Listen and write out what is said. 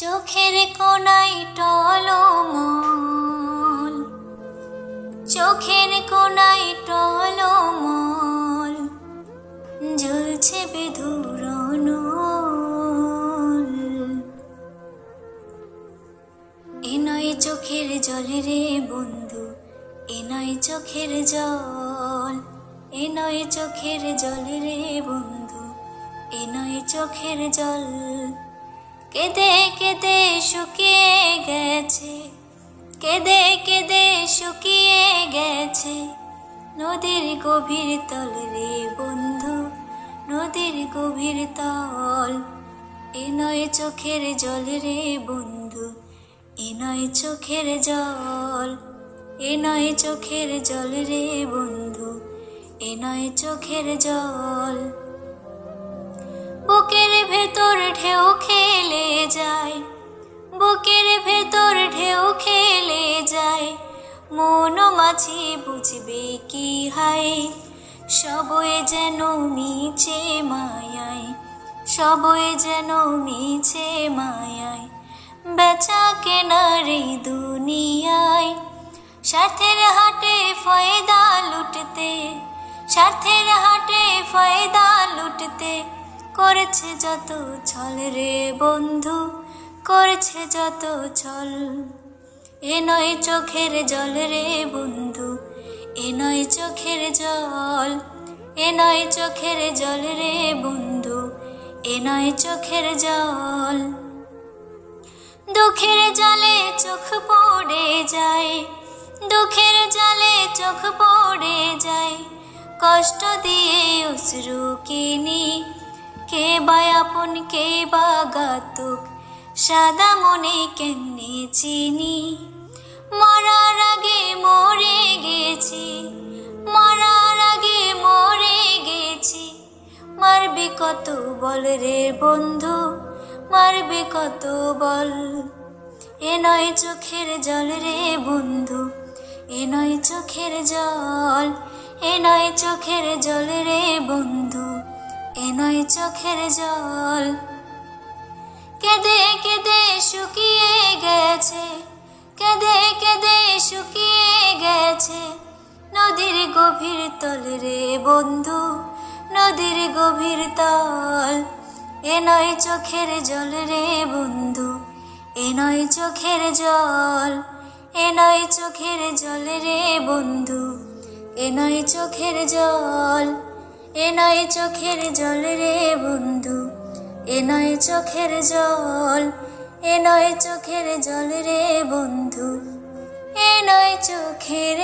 চোখের কোনায় টলমল। চোখের কোনায় টলমল। জ্বলছে বেধুরন এ চোখের জলে রে বন্ধু, এ নয় চোখের জল। এ নয় চোখের জল রে বন্ধু, এ চোখের জল। কেঁদে কেঁদে শুকিয়ে গেছে, কেঁদে কেঁদে শুকিয়ে গেছে। নদীর গভীর তল রে বন্ধু, নদীর গভীর তল। এ নয় চোখের জল রে বন্ধু, এ নয় চোখের জল। এ নয় চোখের জল রে বন্ধু, এ নয় চোখের জল। বুকের ভেতর ঢেউ খেলে যায়। বুকের ভেতর ঢেউ খেলে যায়। মন মাছি বুঝবে কি হায়। সবই যেন মিছে মায়ায়, সবই যেন মিছে মায়ায়। বেচা কেনারে দুনিয়ায়, স্বার্থের হাটে ফয়দা লুটতে, স্বার্থের হাটে ফয়দা লুটতে করেছে যত ছল রে বন্ধু, করেছে যত ছল। এ নয় চোখের জল রে বন্ধু, এ নয় চোখের জল। এ নয় চোখের জল রে বন্ধু, এ নয় চোখের জল। দুঃখের জলে চোখ পড়ে যায়, দুঃখের জলে চোখ পড়ে যায়। কষ্ট দিয়ে অশ্রু কিনি কে বা আপন, কে বা গাতুক সাদা মনে কেমনে চিনি? মরার আগে মরে গেছি, মরার আগে মরে গেছি। মারবি কত বল রে বন্ধু, মারবি কত বল? এ নয় চোখের জল রে বন্ধু, এ নয় চোখের জল, এ নয় চোখের জল রে বন্ধু। এ নয় চোখের জল। কেঁদে কেঁদে শুকিয়ে গেছে, কেঁদে কেঁদে শুকিয়ে গেছে। নদীর গভীর তল রে বন্ধু, নদীর গভীর তল। এ নয় চোখের জল রে বন্ধু, এ নয় চোখের জল। এ নয় চোখের জল রে বন্ধু, এ নয় চোখের জল। এ নয় চোখের জল রে বন্ধু, এ নয় চোখের জল, এ নয় চোখের জল রে বন্ধু, এ নয় চোখের